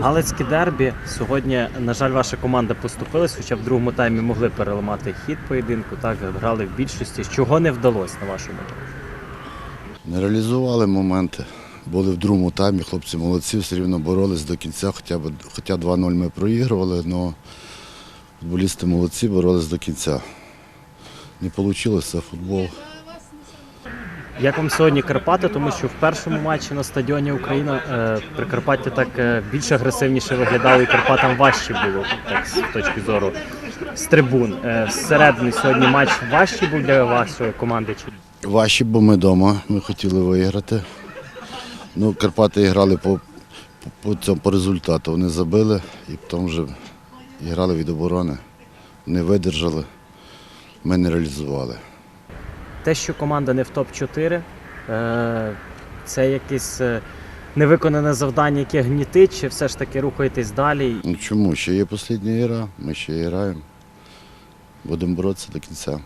Галицьке дербі. Сьогодні, на жаль, ваша команда поступилась, хоча в другому таймі могли переламати хід поєдинку. Так, грали в більшості. Чого не вдалося, на вашу думку? Не реалізували моменти. Були в другому таймі, хлопці молодці, все рівно боролись до кінця, хоча, хоча 2-0 ми проігрували, але футболісти молодці, боролись до кінця. Не вийшло, це футбол. Як вам сьогодні Карпати, тому що в першому матчі на стадіоні Україна е, Прикарпаття так е, більш агресивніше виглядало, і Карпатам важче було так, з точки зору з трибун. Е, зсередини сьогодні матч важчий був для вашої команди. Важче, бо ми вдома, ми хотіли виграти. Ну, Карпати грали по, по, цьому, по результату. Вони забили і потім вже грали від оборони. Не видержали, ми не реалізували. Те, що команда не в топ-4, е, це якесь е, невиконане завдання, яке гнітить, чи все ж таки рухаєтесь далі? Ну чому? Ще є остання гра, ми ще граємо. Будемо боротися до кінця.